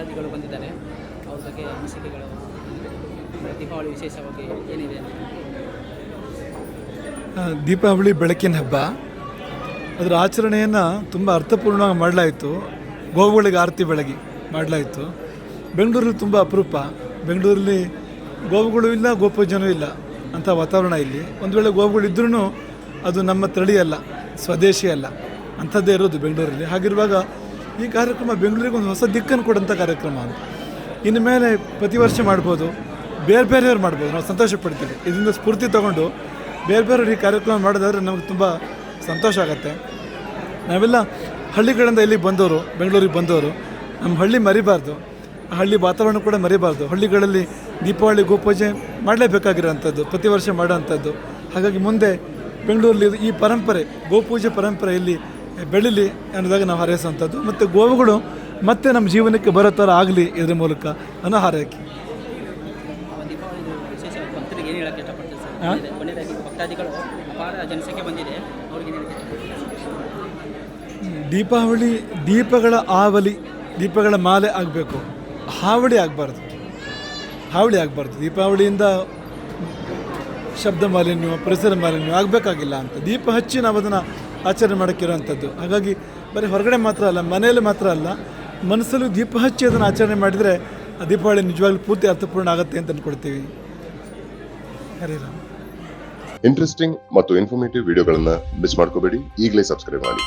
ಭಕ್ತಾದಿಗಳು ಬಂದಿದ್ದಾರೆ ಅವ್ರ ಬಗ್ಗೆ ಅನಿಸಿಕೆಗಳು ದೀಪಾವಳಿ ವಿಶೇಷವಾಗಿ ಏನಿದೆ ದೀಪಾವಳಿ ಬೆಳಕಿನ ಹಬ್ಬ. ಅದರ ಆಚರಣೆಯನ್ನು ತುಂಬ ಅರ್ಥಪೂರ್ಣವಾಗಿ ಮಾಡಲಾಯಿತು. ಗೋವುಗಳಿಗೆ ಆರತಿ ಬೆಳಗಿ ಮಾಡಲಾಯಿತು. ಬೆಂಗಳೂರಲ್ಲಿ ತುಂಬ ಅಪರೂಪ. ಬೆಂಗಳೂರಲ್ಲಿ ಗೋವುಗಳು ಇಲ್ಲ, ಗೋಪೂಜನೂ ಇಲ್ಲ ಅಂಥ ವಾತಾವರಣ ಇಲ್ಲಿ. ಒಂದು ವೇಳೆ ಗೋವುಗಳಿದ್ರೂ ಅದು ನಮ್ಮ ತಳಿಯಲ್ಲ, ಸ್ವದೇಶಿ ಅಲ್ಲ. ಅಂಥದ್ದೇ ಇರೋದು ಬೆಂಗಳೂರಲ್ಲಿ. ಹಾಗಿರುವಾಗ ಈ ಕಾರ್ಯಕ್ರಮ ಬೆಂಗಳೂರಿಗೆ ಒಂದು ಹೊಸ ದಿಕ್ಕನ್ನು ಕೊಡೋಂಥ ಕಾರ್ಯಕ್ರಮ ಅಂತ. ಇನ್ನು ಮೇಲೆ ಪ್ರತಿ ವರ್ಷ ಮಾಡ್ಬೋದು, ಬೇರೆ ಬೇರೆಯವ್ರು ಮಾಡ್ಬೋದು, ನಾವು ಸಂತೋಷ ಪಡ್ತೀವಿ. ಇದರಿಂದ ಸ್ಫೂರ್ತಿ ತಗೊಂಡು ಬೇರೆ ಬೇರೆಯವ್ರು ಈ ಕಾರ್ಯಕ್ರಮ ಮಾಡೋದಾದ್ರೆ ನಮಗೆ ತುಂಬ ಸಂತೋಷ ಆಗುತ್ತೆ. ನಾವೆಲ್ಲ ಹಳ್ಳಿಗಳಿಂದ ಇಲ್ಲಿಗೆ ಬಂದವರು, ಬೆಂಗಳೂರಿಗೆ ಬಂದವರು, ನಮ್ಮ ಹಳ್ಳಿ ಮರಿಬಾರ್ದು. ಆ ಹಳ್ಳಿ ವಾತಾವರಣ ಕೂಡ ಮರಿಬಾರ್ದು. ಹಳ್ಳಿಗಳಲ್ಲಿ ದೀಪಾವಳಿ, ಗೋಪೂಜೆ ಮಾಡಲೇಬೇಕಾಗಿರೋಂಥದ್ದು, ಪ್ರತಿ ವರ್ಷ ಮಾಡೋವಂಥದ್ದು ಹಾಗಾಗಿ ಮುಂದೆ ಬೆಂಗಳೂರಲ್ಲಿ ಈ ಪರಂಪರೆ, ಗೋಪೂಜೆ ಪರಂಪರೆ ಇಲ್ಲಿ ಬೆಳೀಲಿ ಅನ್ನೋದಾಗ ನಾವು ಹಾರೈಸುವಂಥದ್ದು. ಮತ್ತು ಗೋವುಗಳು ಮತ್ತೆ ನಮ್ಮ ಜೀವನಕ್ಕೆ ಬರೋ ಥರ ಆಗಲಿ ಇದ್ರ ಮೂಲಕ ಅನ್ನೋ ಹಾರೈಕೆ. ದೀಪಾವಳಿ ದೀಪಗಳ ಆವಲಿ, ದೀಪಗಳ ಮಾಲೆ ಆಗಬೇಕು. ಹಾವಳಿ ಆಗಬಾರ್ದು. ಹಾವಳಿ ಆಗಬಾರ್ದು. ದೀಪಾವಳಿಯಿಂದ ಶಬ್ದ ಮಾಲಿನ್ಯ, ಪರಿಸರ ಮಾಲಿನ್ಯ ಆಗಬೇಕಾಗಿಲ್ಲ ಅಂತ. ದೀಪ ಹಚ್ಚಿ ನಾವು ಅದನ್ನು ಆಚರಣೆ ಮಾಡೋಕ್ಕಿರೋವಂಥದ್ದು. ಹಾಗಾಗಿ ಬರೀ ಹೊರಗಡೆ ಮಾತ್ರ ಅಲ್ಲ, ಮನೆಯಲ್ಲಿ ಮಾತ್ರ ಅಲ್ಲ, ಮನಸ್ಸಲ್ಲೂ ದೀಪ ಹಚ್ಚಿ ಅದನ್ನು ಆಚರಣೆ ಮಾಡಿದರೆ ಆ ದೀಪಾವಳಿ ನಿಜವಾಗ್ಲೂ ಪೂರ್ತಿ ಅರ್ಥಪೂರ್ಣ ಆಗುತ್ತೆ ಅಂತ ಅಂದ್ಕೊಳ್ತೀವಿ ಹರಿರಾಮ್ ರಾಮ. ಇಂಟ್ರೆಸ್ಟಿಂಗ್ ಮತ್ತು ಇನ್ಫಾರ್ಮೇಟಿವ್ ವಿಡಿಯೋಗಳನ್ನು ಮಿಸ್ ಮಾಡ್ಕೋಬೇಡಿ. ಈಗಲೇ ಸಬ್ಸ್ಕ್ರೈಬ್ ಮಾಡಿ.